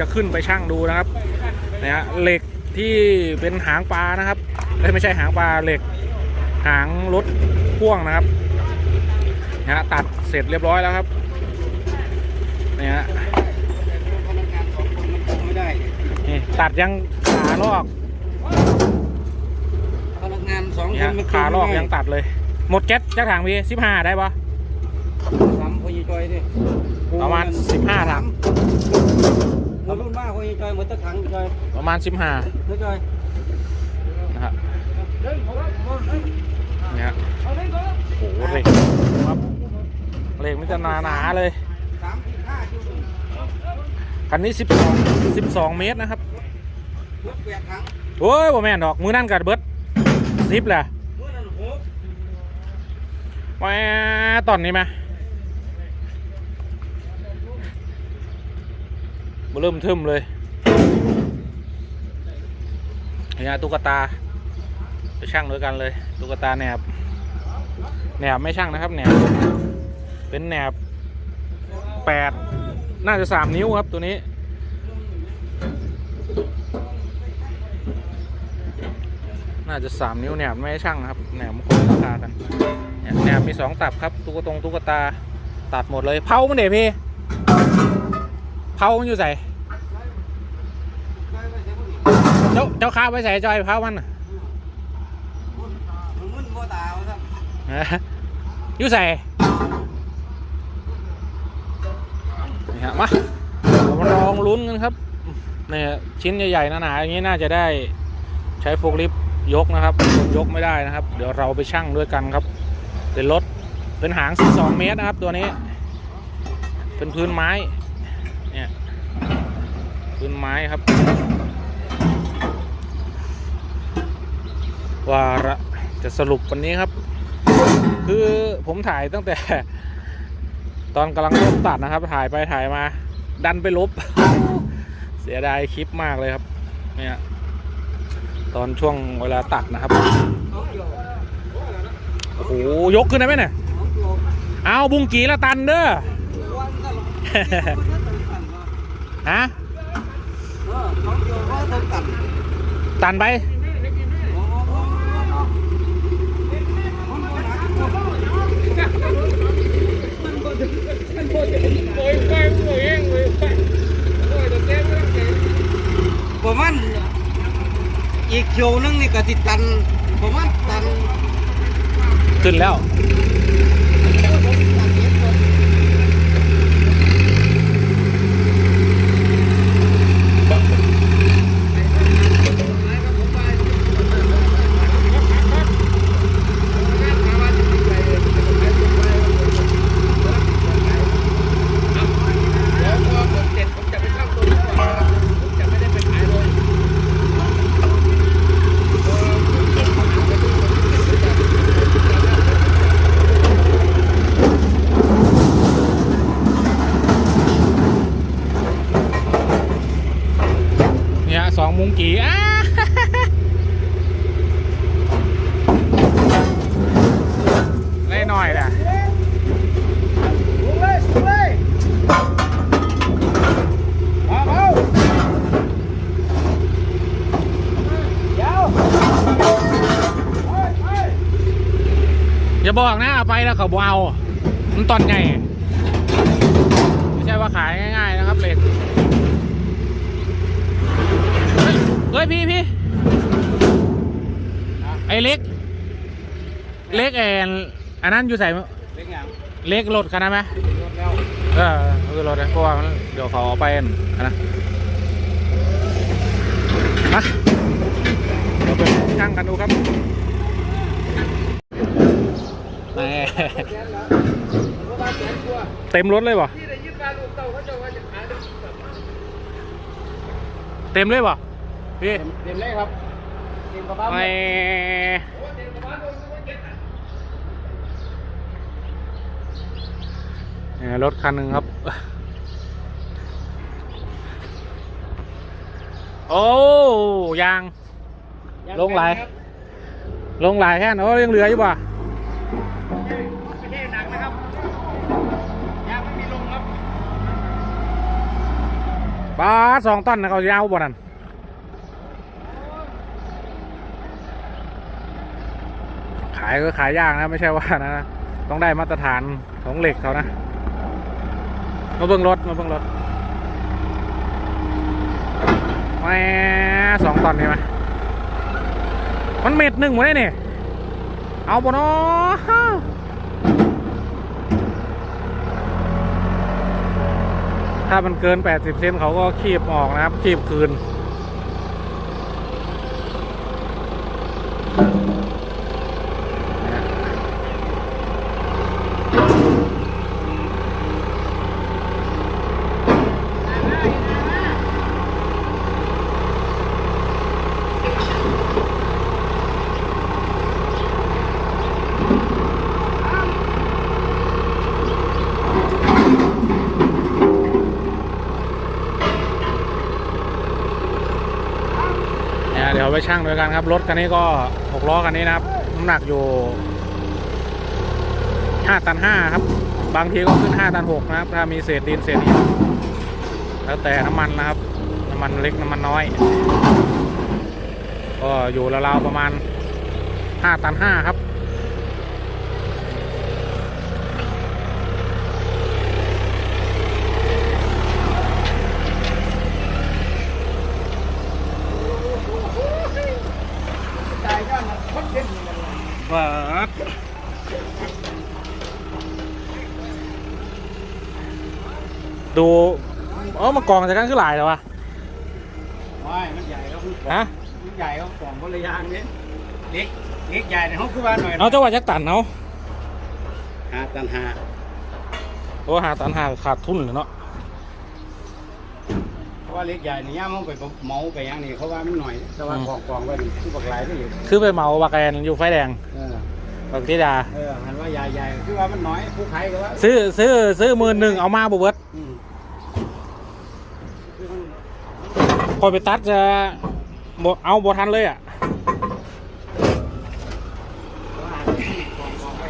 จะขึ้นไปช่างดูนะครับเนี่ยฮะเหล็กที่เป็นหางปลานะครับเอ้ยไม่ใช่หางปลาเหล็กหางรถพ่วงนะครับนะฮะตัดเสร็จเรียบร้อยแล้วครับเนี่ยฮะพนักงานสองคนมันคุมไม่ได้นี่ตัดยังขาลอกพนักงานสองนี่คนฮะมันคุมขาลอกไม่ได้ยังตัดเลย หมดแก๊สจักถังพี่สิบห้าได้ปะสามพอยจอยดิ ประมาณ15ถังเรารุ่นมากพอยจอยหมดตะขังจอยประมาณสิบห้าเฮ้ยจอยนะฮะนี่ฮะโอ้โหเหล็กครับเหล็กมันจะหนาๆเลยสามสิบห้าคิวคันนี้12 12เมตรนะครับรถแปดถังโอ้ยบ่แม่นดอกมือนั่นกัดเบิดซิปแหละเมื่อนั้นหกแหม่ตอนนี้ไหม บ่เริ่มทึมเลยเนี่ยตุ๊กตาไปช่างด้วยกันเลย ตุ๊กตาแหนบแหนบไม่ช่างนะครับแหนบเป็นแหนบแปดน่าจะสามนิ้วครับตัวนี้ น่าจะสามนิ้วแหนบไม่ช่างนะครับแหนบคนราคากันแหนบมีสองตับครับตุ๊กตงตุ๊กตาตัดหมดเลยเผามันเดี๋ยวพี่ ผามันอยู่ใส่เจ้าเจ้าข้าไปใส่จอยเผามันนะมันมึนโมตาวะครับอยู่ใส่นี่ฮะมามาลองลุ้นกันครับเนี่ยชิ้นใหญ่ๆหนาๆอย่างนี้น่าจะได้ใช้โฟกลิฟต์ยกนะครับยกไม่ได้นะครับ เดี๋ยวเราไปชั่งด้วยกันครับ เป็นรถเป็นหาง 12 เมตรนะครับ ตัวนี้ เป็นพื้นไม้ พื้นไม้ครับ ว่าระจะสรุปวันนี้ครับ คือผมถ่ายตั้งแต่ ตอนกำลังเริ่มตัดนะครับ ถ่ายไปถ่ายมา ดันไปลบ เสียดายคลิปมากเลยครับ เนี่ยตอนช่วงเวลาตัดนะครับ โอ้โห ยกขึ้นได้ไหมเนี่ย เอาบุงกีละตันเด้อ ฮะ ตันไปประมาณอีกเขียวนึงนี่ก็สิตันประมาณตัน ขึ้นแล้ว เนี่ยสองมุงกีอ้า ได้หน่อยแหละ อย่าบอกนะเอาไปแล้วเขาบเอามันตอนไงไม่ใช่ว่าขายง่าย ๆ นะครับเหล็กเฮ้ยเฮ้ยพี่พี่ไอ้เล็ก เล็กแอนอันนั้นอยู่ใส่เล็กอย่างเล็กรถคันนั้นไหมรถแล้วเออคือรถนะเพราะว่ามันเดี๋ยวเขาเอาไปอันอันนะมาเราไปช่างกันดูครับแหม่ เต็มรถเลยป่ะเต็มเลยป่ะพี่เต็มเลยครับเต็มกระบะไม่เนี่ยรถคันหนึ่งครับ โอ้ยาง ลงไหลลงหลายแค่นโอ้ยังเหลืออยู่ป่ะ ปปลาสองต้นนะเขาจะเอาบ่นั่นขายก็ขายยากนะ ไม่ใช่ว่านะ ต้องได้มาตรฐานของเหล็กเขานะ มาเบิ่งรถ มาเบิ่งรถแหมสองตอนนี่ไหมมันเม็ดหนึ่งหมดเลยนี่เอาบ่เนาะ ถ้ามันเกิน 80 เซนเขาก็คีบออกนะครับ คีบคืน ไวไปช่างด้วยกันครับ รถคันนี้ก็หกล้อคันนี้นะครับน้ำหนักอยู่ห้าตันห้าครับ บางทีก็ขึ้นห้าตันหกนะครับ ถ้ามีเศษดินเศษหินแล้วแต่น้ำมันนะครับ น้ำมันเล็กน้ำมันน้อย ก็อยู่ราวๆประมาณห้าตันห้าครับาด ดูเออมากองจากกันคือหลายแต่วะไม่มันใหญ่แล้วคือฮะมันใหญ่เขากล่องคนละอย่างนี้เล็กเล็กใหญ่ในห้องคือว่าหน่อยเอาเจ้าว่าจักตันเอาหาตันหาโอ้หาตันหาขาดทุนเลยเนาะเพราะว่าเล็กใหญ่เนี่ยย่ามห้องไปเมาไปอย่างนี้เขาว่ามันหน่อยแต่ว่ากล่องกล่องๆไว้นี่คือบักหลายที่อยู่คือไปเหมาบาแกนอยู่ไฟแดงเออบางทิดาเออหันว่าใหญ่ๆคือว่ามันน้อยผู้ขายก็ว่าซื้อซื้อซื้อหมื่นหนึ่งเอามาบเบิดอืมคือมัน พอไปตัดจะบ่เอาบ่ทันเลยอะว่าที่กล่องกล่องๆไว้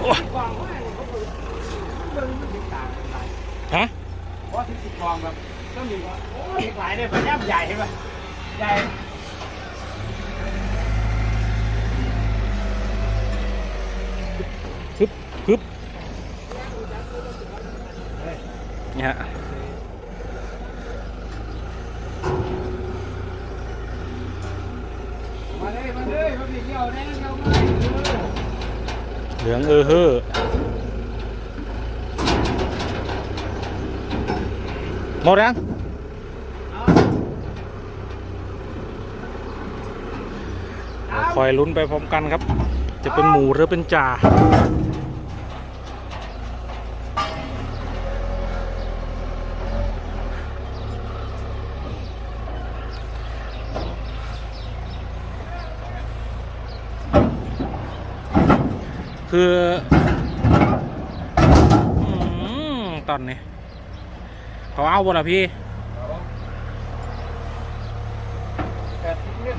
โอ้ยกล่องไว้เขาก็เรื่องมันติดต่างกันหลายฮะเพราะที่ติดกล่องแบบต้องมีว่าโอ้ยหลายได้ปะย่ำใหญ่ใช่ปะใหญ่พึบพึบเนี่ยฮะ มาเลยมา เหลืองเออเฮ้อหมดยังคอยลุ้นไปพร้อมกันครับ จะเป็นหมูหรือเป็นจ่า คือตอนนี้ เขาเอาบ่ละพี่แปดสิบเล่ม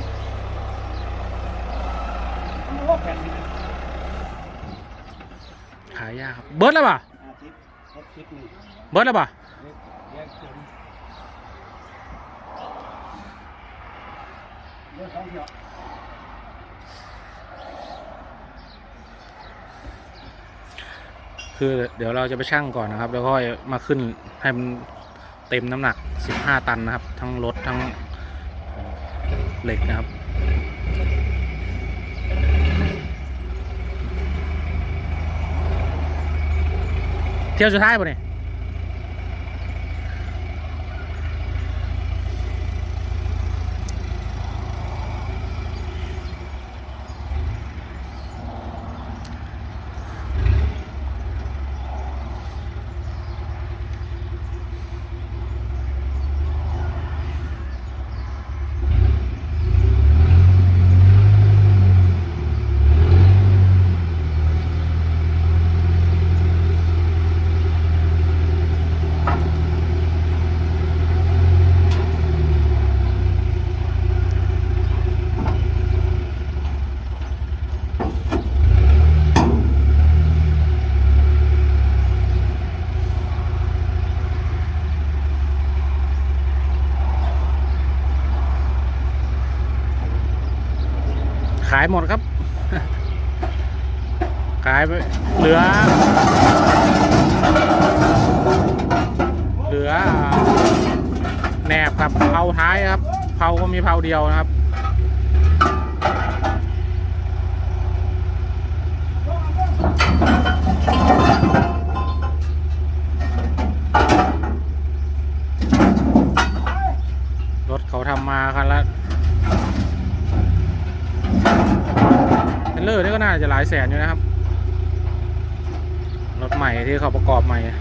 แปดสิบขายยากครับ เบิร์ดแล้วป่ะเบิร์ดแล้วป่ะเล็กเล็กเข็มเลือกสองเที่ยว คือเดี๋ยวเราจะไปชั่งก่อนนะครับ แล้วก็มาขึ้นให้มันเต็มน้ำหนัก 15 ตันนะครับ ทั้งรถทั้งเหล็กนะครับเที่ยวสุดท้ายป่ะเนี่ยายหมดครับ ขายไปเหลือ เหลือแหนบกับเผาท้ายครับเผาก็มีเผาเดียวนะครับ รถเขาทำมาคันละเทรลเลอร์นี่ก็น่า จะหลายแสนอยู่นะครับ รถใหม่ที่เขาประกอบใหม่นี่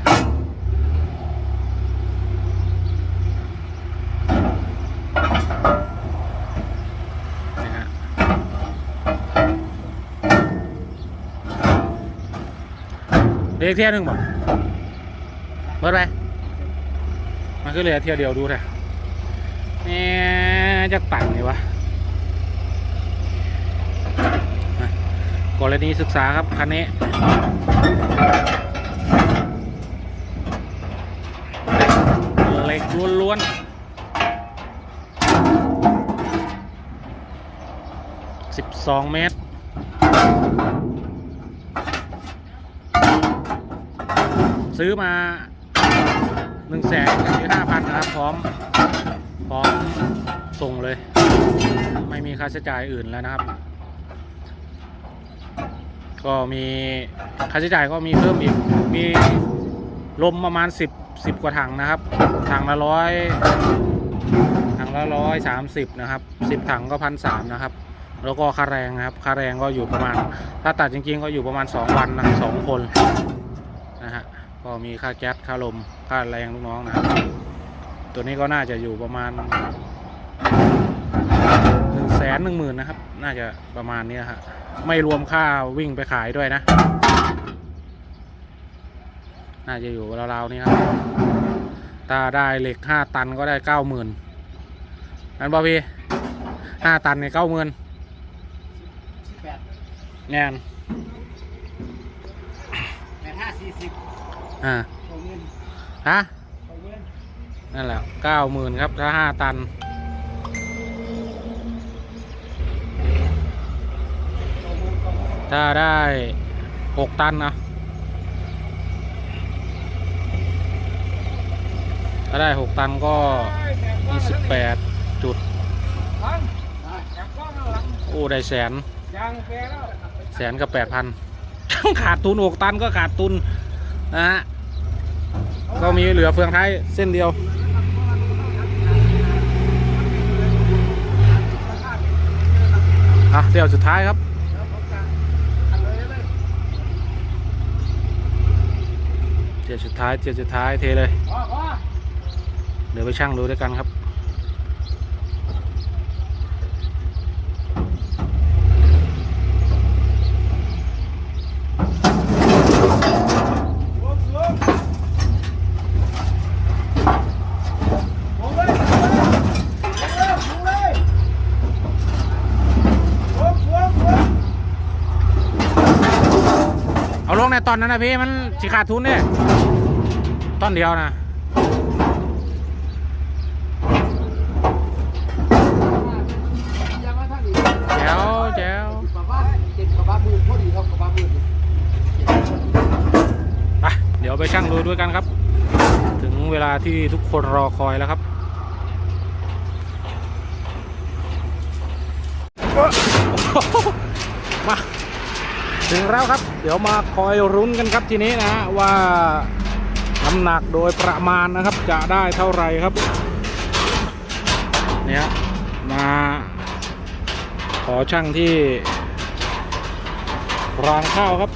ฮะเรียกเที่ยวหนึ่งบ่เบิดไปมันก็เหลือเที่ยวเดียวดูเถอะนี่จะตังเลยวะ กรณีศึกษาครับคันนี้เหล็กล้วนๆ12เมตรซื้อมาหนึ่งแสนกับห้าพันนะครับ พร้อม พร้อมส่งเลย ไม่มีค่าใช้จ่ายอื่นแล้วนะครับ ก็มีค่าใช้จ่ายก็มีเพิ่มอีก มีลมประมาณ 10 10 กว่าถังนะครับ ถังละร้อยถังละร้อยสามสิบนะครับ10ถังก็พันสามนะครับ แล้วก็ค่าแรงนะครับ ค่าแรงก็อยู่ประมาณ ถ้าตัดจริงๆ ก็อยู่ประมาณ 2 วันนะสองคนนะฮะ ก็มีค่าแก๊ส ค่าลม ค่าแรงลูกน้องนะครับ ตัวนี้ก็น่าจะอยู่ประมาณหนึ่งแสนหนึ่งหมื่นนะครับ น่าจะประมาณนี้นะฮะ ไม่รวมค่าวิ่งไปขายด้วยนะ น่าจะอยู่ราวๆนี้ครับ ถ้าได้เหล็กห้าตันก็ได้เก้าหมื่นนั่นบอพี่ห้าตันเนี่ยเก้าหมื่นสิบแปดงานแปดห้าสี่สิบอ่าสองเงินฮะสองเงินนั่นแหละเก้าหมื่นครับถ้าห้าตัน ถ้าได้หกตันนะถ้าได้หกตันก็มีสิบแปดจุดโอ้ได้แสนแสนกับแปดพันขาดทุนหกตันก็ขาดทุนนะฮะก็มีเหลือเฟืองท้ายเส้นเดียวอะเดี๋ยวสุดท้ายครับียสุดท้ายเดี๋ยสุดท้ายเทเลย เดี๋ยวไปช่างดูด้วยกันครับ รวมรวมรวมเลยรวมเลยรวมรวมรวม เอาลงในั้นนะพี่มันสิขาดทุนเนี่ยต้นเดียวนะยังมาทางนี้แจ๋วแจ๋วกระบะเจ็ดกระบะมือพอดีครับกระบะมือไปเดี๋ยวไปช่างดูด้วยกันครับ ถึงเวลาที่ทุกคนรอคอยแล้วครับมาถึงแล้วครับ เดี๋ยวมาคอยรุ้นกันครับทีนี้นะฮะว่าน้ำหนักโดยประมาณนะครับ จะได้เท่าไหร่ครับ เนี่ยมาขอช่างที่รางข้าวครับ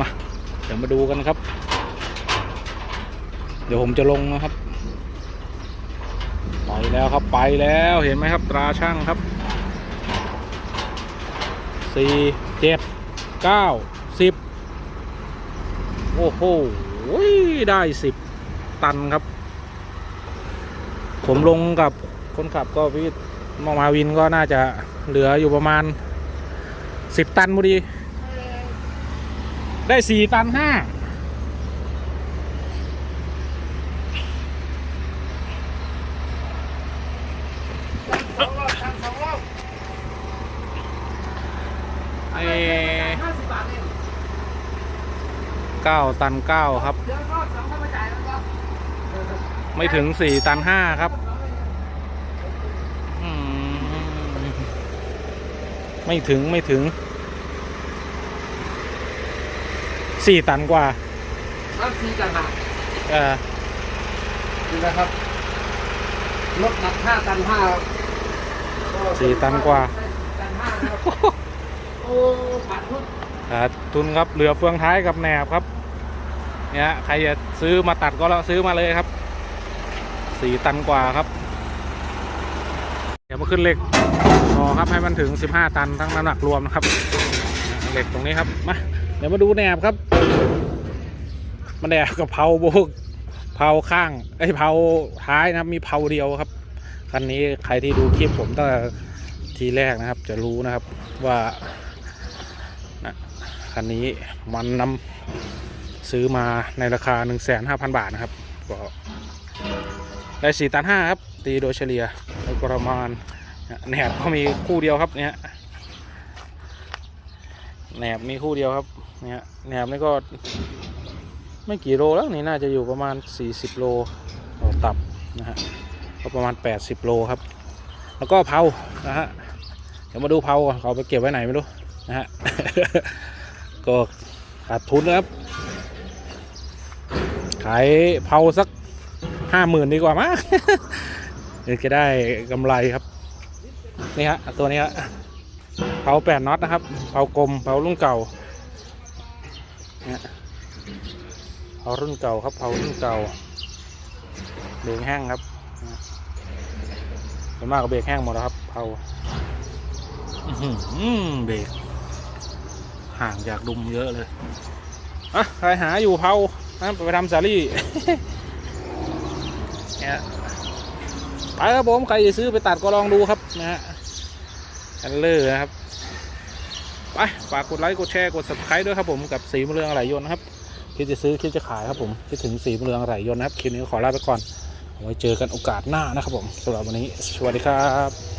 มา เดี๋ยวมาดูกันครับ เดี๋ยวผมจะลงนะครับ ไปแล้วครับไปแล้วเห็นไหมครับตราช่างครับ สี่เจ็ดเก้าสิบโอ้โหได้สิบตันครับ ผมลงกับคนขับก็พี่มามาวินก็น่าจะเหลืออยู่ประมาณสิบตันพอดี ได้สี่ตันห้า เก้าตันเก้าครับ ไม่ถึงสี่ตันห้าครับอืมไม่ถึงไม่ถึงสี่ตันกว่าสามสี่กันหาเออนี่นะครับรถหนักห้าตันห้าสี่ตันกว่าตันห้านะครับโอ้ขาดทุน ขาดทุนครับเหลือเฟืองท้ายกับแหนบครับเนี่ยใครจะซื้อมาตัดก็แล้วซื้อมาเลยครับสี่ตันกว่าครับ เดี๋ยวมาขึ้นเหล็กต่อครับให้มันถึง15ตันทั้งน้ำหนักรวมนะครับเหล็กตรงนี้ครับมาเดี๋ยวมาดูแหนบครับ มันแหนบกับเผาโบกเผาข้างไอ้เผาท้ายนะครับมีเผาเดียวครับคันนี้ใครที่ดูคลิปผมตั้งแต่ทีแรกนะครับ จะรู้นะครับว่า คันนี้มันนำซื้อมาในราคา 1 5 0 0 0 บาทนะครับ ก็ได้4ตัน5ครับ ตีโดยเฉลี่ยโดยประมาณแหนบก็มีคู่เดียวครับเนี่ยแหนบมีคู่เดียวครับเนี่ยแหนบนี่ก็ไม่กี่โลแล้วนี่น่าจะอยู่ประมาณ 40 โลตับนะฮะก็ประมาณ 80 โลครับ แล้วก็เผานะฮะเดี๋ยวมาดูเผาก่อนเขาไปเก็บไว้ไหนไม่รู้นะฮะ ก็ขาดทุนนะครับ ขายเผาสักห้าหมื่นดีกว่ามั้งเดี๋ยวจะได้กำไรครับ นี่ฮะตัวนี้ฮะเผาแปดน็อตนะครับเผากลมเผารุ่นเก่าเนี่ยเผารุ่นเก่าครับเผารุ่นเก่าเบรกแห้งครับส่วนมากก็เบรกแห้งหมดแล้วครับเผาอื้อหือเบรก ห่างจากดุมเยอะเลยอะใครหาอยู่เผาไปทำสาลี่เนี่ยไปครับผมใครจะซื้อไปตัดก็ลองดูครับนะฮะกันเลอร์นะครับไปฝากกดไลค์กดแชร์กด subscribe ด้วยครับผมกับสีมะเรืองอะไหลยนต์นะครับคิดจะซื้อคิดจะขายครับผมคิดถึงสีมะเรืองอะไหลยนต์นะครับคลิปนี้ก็ขอลาไปก่อนไว้เจอกันโอกาสหน้านะครับผมสำหรับวันนี้สวัสดีครับ